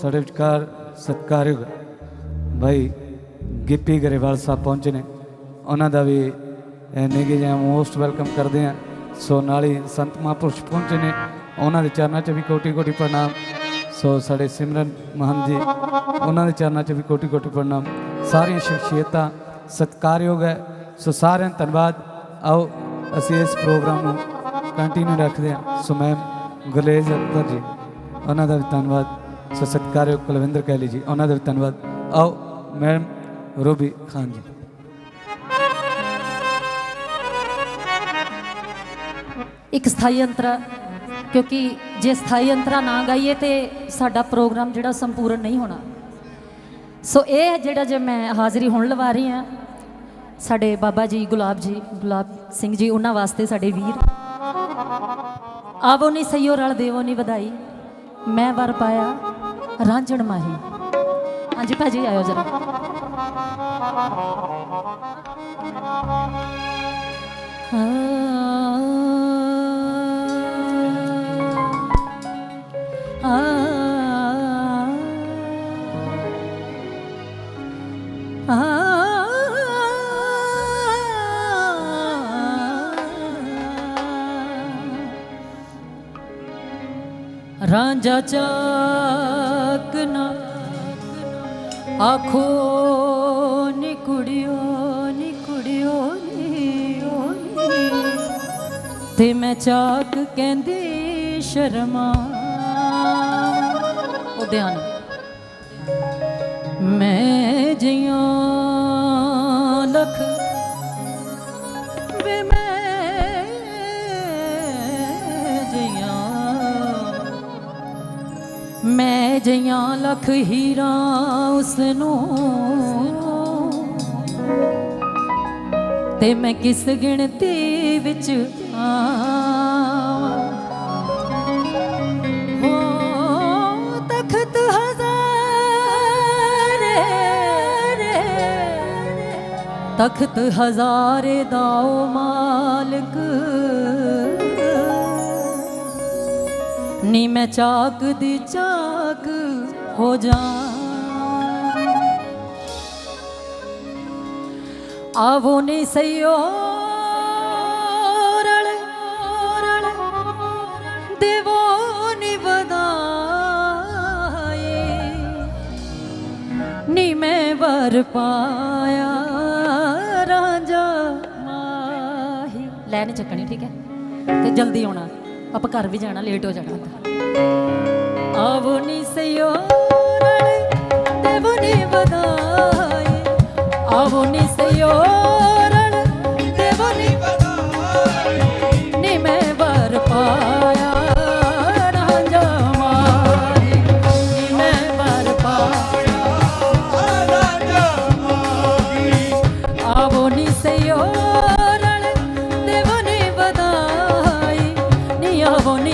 ਸਾਡੇ ਵਿਚਕਾਰ ਸਤਿਕਾਰਯੋਗ ਭਾਈ ਗਿੱਪੀ ਗਰੇਵਾਲ ਸਾਹਿਬ ਪਹੁੰਚੇ ਨੇ। ਉਹਨਾਂ ਦਾ ਵੀ ਨਿੱਘੇ ਜਿਹਾ ਮੋਸਟ ਵੈਲਕਮ ਕਰਦੇ ਆ ਸੋ ਨਾਲ ਹੀ ਸੰਤ ਮਹਾਂਪੁਰਸ਼ ਪਹੁੰਚੇ ਨੇ। ਉਹਨਾਂ ਦੇ ਚਰਨਾਂ 'ਚ ਵੀ ਕੋਟੀ ਕੋਟੀ ਪ੍ਰਣਾਮ। ਸੋ ਸਾਡੇ ਸਿਮਰਨ ਮਹੰਤ ਜੀ, ਉਹਨਾਂ ਦੇ ਚਰਨਾਂ 'ਚ ਵੀ ਕੋਟੀ ਕੋਟੀ ਪ੍ਰਣਾਮ। ਸਾਰੀਆਂ ਸ਼ਖਸੀਅਤਾਂ ਸਤਿਕਾਰਯੋਗ ਹੈ। ਸੋ ਸਾਰਿਆਂ ਦਾ ਧੰਨਵਾਦ। ਆਓ, ਅਸੀਂ ਇਸ ਪ੍ਰੋਗਰਾਮ ਨੂੰ ਕੰਟੀਨਿਊ ਰੱਖਦੇ ਹਾਂ। ਸੋ ਮੈਮ ਗੁਰਲੇਜ ਅਕਬਰ ਜੀ, ਉਹਨਾਂ ਦਾ ਵੀ ਧੰਨਵਾਦ। ਸੋ ਸਤਿਕਾਰਯੋਗ ਕੁਲਵਿੰਦਰ ਕੈਲੀ ਜੀ ਉਹਨਾਂ ਦਾ ਵੀ ਧੰਨਵਾਦ ਆਓ ਮੈਮ ਰੂਬੀ ਖਾਨ ਜੀ ਇੱਕ ਸਥਾਈ ਅੰਤਰਾ ਕਿਉਂਕਿ ਜੇ ਸਥਾਈ ਅੰਤਰਾ ਨਾ ਗਾਈਏ ਤੇ ਸਾਡਾ ਪ੍ਰੋਗਰਾਮ ਜਿਹੜਾ ਸੰਪੂਰਨ ਨਹੀਂ ਹੋਣਾ ਸੋ ਇਹ ਜਿਹੜਾ ਜੇ ਮੈਂ ਹਾਜ਼ਰੀ ਹੁਣ ਲਵਾ ਰਹੀ ਹਾਂ ਸਾਡੇ ਬਾਬਾ ਜੀ ਗੁਲਾਬ ਜੀ ਗੁਲਾਬ ਸਿੰਘ ਜੀ ਉਹਨਾਂ ਵਾਸਤੇ ਸਾਡੇ ਵੀਰ ਆਵੋ ਨਹੀਂ ਸਈਓ ਰਲ ਦੇਵੋ ਨਹੀਂ ਵਧਾਈ ਮੈਂ ਵਰ ਪਾਇਆ ਰਾਂਝਣ ਮਾਹੀ ਹਾਂਜੀ ਭਾਜੀ ਆਇਓ ਜਰਾ ਰਾਂਝਾ ਚਾਕਨਾ ਆਖੋ ਨੀ ਕੁੜਿਓ ਨੀ ਕੁੜਿਓ, ਨੀ ਓ ਨੀ ਤੇ ਮੈਂ ਚਾਕ ਕਹਿੰਦੀ ਸ਼ਰਮਾ। ਉਹ ਧਿਆਨ ਮੈਂ ਜਿਉ ਲਖ ਮੈਂ ਜਿਉ ਲੱਖ ਹੀਰਾ ਉਸ ਨੂੰ ਤੇ ਮੈਂ ਕਿਸ ਗਿਣਤੀ ਵਿੱਚ ਆਵਾਂ? ਹੋ ਤਖਤ ਹਜ਼ਾਰੇ ਤਖਤ ਹਜ਼ਾਰੇ ਦਾਓ ਮਾਲਕ ਨੀ ਮੈਂ ਚਾਕ ਦੀ ਚਾਕ ਹੋ ਜਾ। ਆਵੋ ਨੀ ਸਈਓ ਰਲ ਦੇਵੋ ਨੀ ਵਧਾਏ। ਨੀ ਮੈਂ ਵਰ ਪਾਇਆ ਰਾਜਾ ਮਾਹੀ। ਲੈ ਨਹੀਂ ਚੱਕਣੀ, ਠੀਕ ਹੈ? ਤੇ ਜਲਦੀ ਆਉਣਾ। ਆਪਾਂ ਘਰ ਵੀ ਜਾਣਾ ਲੇਟ ਹੋ ਜਾਣਾ ਆਵੋ ਨੀ ਸਈਓ ਰਲ ਦੇਵੋ ਨੀ ਵਧਾਏ ਆਵੋ ਨੀ ਸਈਓ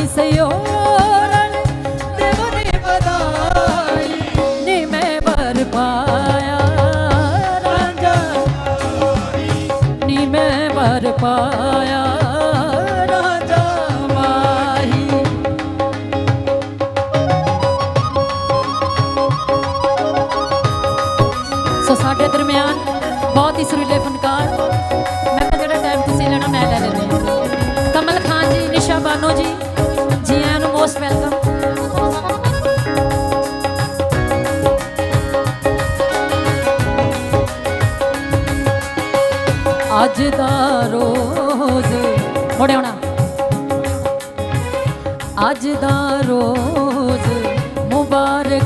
ਆਵੋ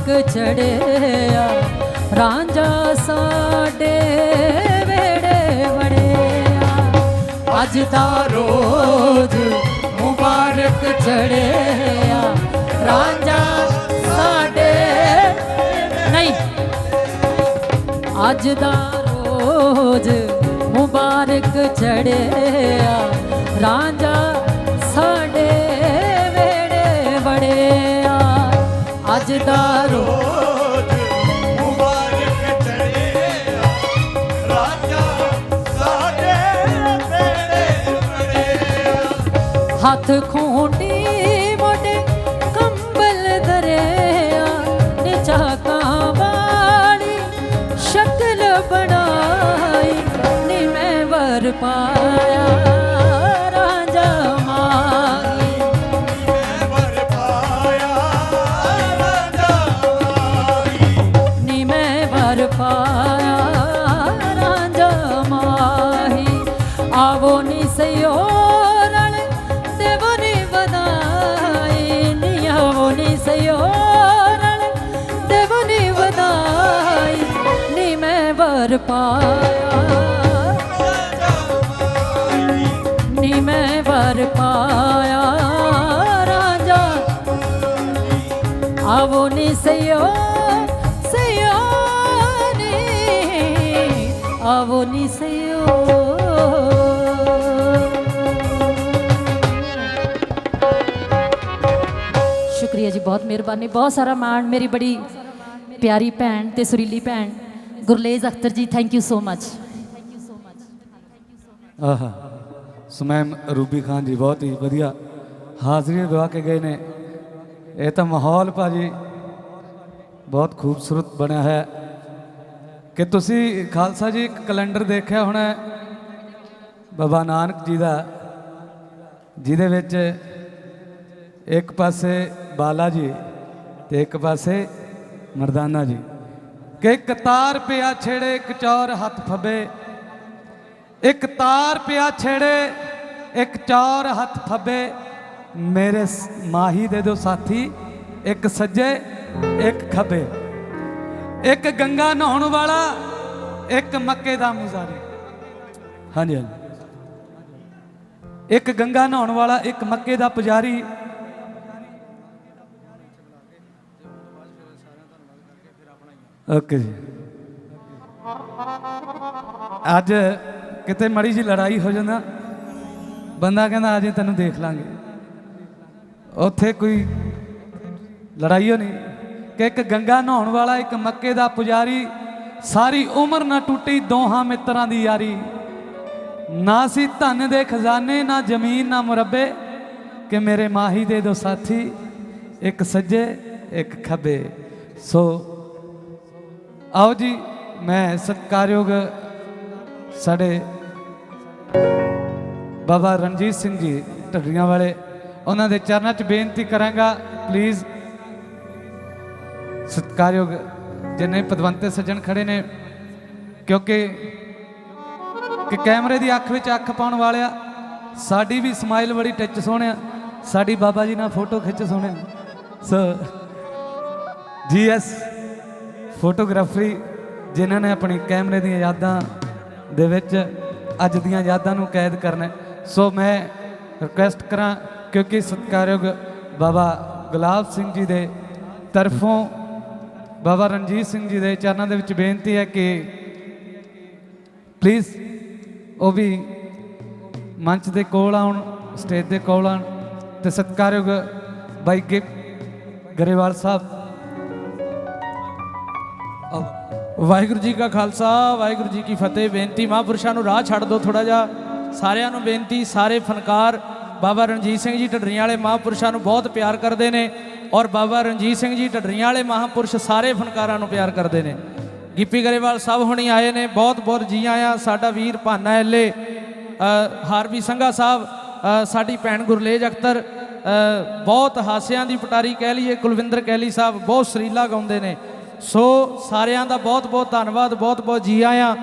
ਮੁਬਾਰਕ ਚੜਿਆ, ਰਾਂਝਾ ਸਾਡੇ ਵੇੜੇ ਵੜਿਆ। ਅੱਜ ਦਾ ਰੋਜ਼ ਮੁਬਾਰਕ ਚੜਿਆ, ਰਾਂਝਾ ਸਾਡੇ ਨਹੀਂ, ਅੱਜ ਦਾ ਰੋਜ਼ ਮੁਬਾਰਕ ਚੜਿਆ, ਰਾਂਝਾ ਹੱਥ ਖੋਟੀ ਮੋਟੇ ਕੰਬਲ ਦਰਿਆ ਨਿਚਾ ਕਾਵਾਲੀ ਸ਼ਕਲ ਬਣਾਈ ਨੀ ਮੈਂ ਵਰ ਪਾਇਆ। ਵਰ ਪਾਇਆ ਨੀ ਮੈਂ ਵਰ ਪਾਇਆ ਰਾਜਾ ਆਵੋ ਨੀ ਸਿਓ ਸਿਓ ਨੀ ਆਵੋ ਨੀ ਸਿਓ ਸ਼ੁਕਰੀਆ ਜੀ ਬਹੁਤ ਮਿਹਰਬਾਨੀ ਬਹੁਤ ਸਾਰਾ ਮਾਣ ਮੇਰੀ ਬੜੀ ਪਿਆਰੀ ਭੈਣ ਤੇ ਸੁਰੀਲੀ ਭੈਣ Gurlez Akhtar ji thank you so much ਆਹਾ ਸੁਮੈਮ ਰੂਬੀ ਖਾਨ ਜੀ ਬਹੁਤ ਹੀ ਵਧੀਆ ਹਾਜ਼ਰੀ ਗਵਾ ਕੇ ਗਏ ਨੇ। ਇਹ ਤਾਂ ਮਾਹੌਲ ਭਾਜੀ ਬਹੁਤ ਖੂਬਸੂਰਤ ਬਣਿਆ ਹੈ। ਕਿ ਤੁਸੀਂ ਖਾਲਸਾ ਜੀ ਇੱਕ ਕੈਲੰਡਰ ਦੇਖਿਆ ਹੋਣਾ ਬਾਬਾ ਨਾਨਕ ਜੀ ਦਾ, ਜਿਹਦੇ ਵਿੱਚ ਇੱਕ ਪਾਸੇ ਬਾਲਾ ਜੀ ਤੇ ਇੱਕ ਪਾਸੇ ਮਰਦਾਨਾ ਜੀ। ਕਿ ਇੱਕ ਤਾਰ ਪਿਆ ਛੇੜੇ, ਇੱਕ ਚੌਰ ਹੱਥ ਫੱਬੇ। ਇੱਕ ਤਾਰ ਪਿਆ ਛੇੜੇ, ਇੱਕ ਚੌਰ ਹੱਥ ਫੱਬੇ। ਮੇਰੇ ਮਾਹੀ ਦੇ ਦੋ ਸਾਥੀ, ਇੱਕ ਸੱਜੇ, ਇੱਕ ਖੱਬੇ। ਇੱਕ ਗੰਗਾ ਨਹਾਉਣ ਵਾਲਾ, ਇੱਕ ਮੱਕੇ ਦਾ ਮੁਜ਼ਾਰੀ ਹਾਂਜੀ ਹਾਂਜੀ। ਇੱਕ ਗੰਗਾ ਨਹਾਉਣ ਵਾਲਾ, ਇੱਕ ਮੱਕੇ ਦਾ ਪੁਜਾਰੀ ਓਕੇ ਜੀ। ਅੱਜ ਕਿਤੇ ਮੜੀ ਜੀ ਲੜਾਈ ਹੋ ਜਾਂਦਾ, ਬੰਦਾ ਕਹਿੰਦਾ ਅਜੇ ਤੈਨੂੰ ਦੇਖ ਲਾਂਗੇ। ਉੱਥੇ ਕੋਈ ਲੜਾਈ ਹੋ ਨਹੀਂ ਕਿ ਇੱਕ ਗੰਗਾ ਨਹਾਉਣ ਵਾਲਾ, ਇੱਕ ਮੱਕੇ ਦਾ ਪੁਜਾਰੀ, ਸਾਰੀ ਉਮਰ ਨਾ ਟੁੱਟੀ ਦੋਹਾਂ ਮਿੱਤਰਾਂ ਦੀ ਯਾਰੀ। ਨਾ ਸੀ ਧਨ ਦੇ ਖਜ਼ਾਨੇ, ਨਾ ਜ਼ਮੀਨ, ਨਾ ਮੁਰੱਬੇ, ਕਿ ਮੇਰੇ ਮਾਹੀ ਦੇ ਦੋ ਸਾਥੀ, ਇੱਕ ਸੱਜੇ, ਇੱਕ ਖੱਬੇ। ਸੋ ਆਓ ਜੀ, ਮੈਂ ਸਤਿਕਾਰਯੋਗ ਸਾਡੇ ਬਾਬਾ ਰਣਜੀਤ ਸਿੰਘ ਜੀ ਢੱਡੀਆਂ ਵਾਲੇ, ਉਹਨਾਂ ਦੇ ਚਰਨਾਂ 'ਚ ਬੇਨਤੀ ਕਰਾਂਗਾ ਪਲੀਜ਼ ਸਤਿਕਾਰਯੋਗ ਜਿੰਨੇ ਪਦਵੰਤੇ ਸੱਜਣ ਖੜੇ ਨੇ, ਕਿਉਂਕਿ ਕਿ ਕੈਮਰੇ ਦੀ ਅੱਖ ਵਿੱਚ ਅੱਖ ਪਾਉਣ ਵਾਲਿਆ, ਸਾਡੀ ਵੀ ਸਮਾਈਲ ਬੜੀ ਟੱਚ ਸੋਹਣਿਆ ਸਾਡੀ ਬਾਬਾ ਜੀ ਨਾਲ ਫੋਟੋ ਖਿੱਚ ਸੋਹਣਿਆ ਸੋ ਜੀਐਸ ਫੋਟੋਗ੍ਰਾਫਰੀ ਜਿਨ੍ਹਾਂ ਨੇ ਆਪਣੀ ਕੈਮਰੇ ਦੀਆਂ ਯਾਦਾਂ ਦੇ ਵਿੱਚ ਅੱਜ ਦੀਆਂ ਯਾਦਾਂ ਨੂੰ ਕੈਦ ਕਰਨਾ ਸੋ ਮੈਂ ਰਿਕੁਐਸਟ ਕਰਾਂ, ਕਿਉਂਕਿ ਸਤਿਕਾਰਯੋਗ ਬਾਬਾ ਗੁਲਾਬ ਸਿੰਘ ਜੀ ਦੇ ਤਰਫੋਂ ਬਾਬਾ ਰਣਜੀਤ ਸਿੰਘ ਜੀ ਦੇ ਚਰਨਾਂ ਦੇ ਵਿੱਚ ਬੇਨਤੀ ਹੈ ਕਿ ਪਲੀਜ਼ ਉਹ ਵੀ ਮੰਚ ਦੇ ਕੋਲ ਆਉਣ ਸਟੇਜ ਦੇ ਕੋਲ ਆਉਣ ਤੇ ਸਤਿਕਾਰਯੋਗ ਬਾਈ ਗਿ ਗਰੇਵਾਲ ਸਾਹਿਬ ਵਾਹਿਗੁਰੂ ਜੀ ਕਾ ਖਾਲਸਾ, ਵਾਹਿਗੁਰੂ ਜੀ ਕੀ ਫਤਿਹ। ਬੇਨਤੀ ਮਹਾਂਪੁਰਸ਼ਾਂ ਨੂੰ ਰਾਹ ਛੱਡ ਦਿਓ ਥੋੜਾ ਜਿਹਾ। ਸਾਰਿਆਂ ਨੂੰ ਬੇਨਤੀ, ਸਾਰੇ ਫਨਕਾਰ। ਬਾਬਾ ਰਣਜੀਤ ਸਿੰਘ ਜੀ ਢੱਡਰੀਆਂ ਵਾਲੇ ਮਹਾਂਪੁਰਸ਼ਾਂ ਨੂੰ ਬਹੁਤ ਪਿਆਰ ਕਰਦੇ ਨੇ ਔਰ ਬਾਬਾ ਰਣਜੀਤ ਸਿੰਘ ਜੀ ਢੱਡਰੀਆਂ ਵਾਲੇ ਮਹਾਂਪੁਰਸ਼ ਸਾਰੇ ਫਨਕਾਰਾਂ ਨੂੰ ਪਿਆਰ ਕਰਦੇ ਨੇ। ਗਿੱਪੀ ਗਰੇਵਾਲ ਸਭ ਹੁਣੀ ਆਏ ਨੇ, ਬਹੁਤ ਬਹੁਤ ਜੀ ਆਇਆਂ। ਸਾਡਾ ਵੀਰ ਭਾਨਾ ਐਲੇ ਹਾਰਵੀ ਸੰਘਾ ਸਾਹਿਬ ਸਾਡੀ ਭੈਣ ਗੁਰਲੇਜ ਅਖਤਰ ਬਹੁਤ ਹਾਸਿਆਂ ਦੀ ਪਟਾਰੀ ਕਹਿ ਲਈਏ। ਕੁਲਵਿੰਦਰ ਕਹਿਲੀ ਸਾਹਿਬ ਬਹੁਤ ਸਰੀਲਾ ਗਾਉਂਦੇ ਨੇ। ਸੋ ਸਾਰਿਆਂ ਦਾ ਬਹੁਤ ਬਹੁਤ ਧੰਨਵਾਦ ਬਹੁਤ ਬਹੁਤ ਜੀ ਆਇਆਂ।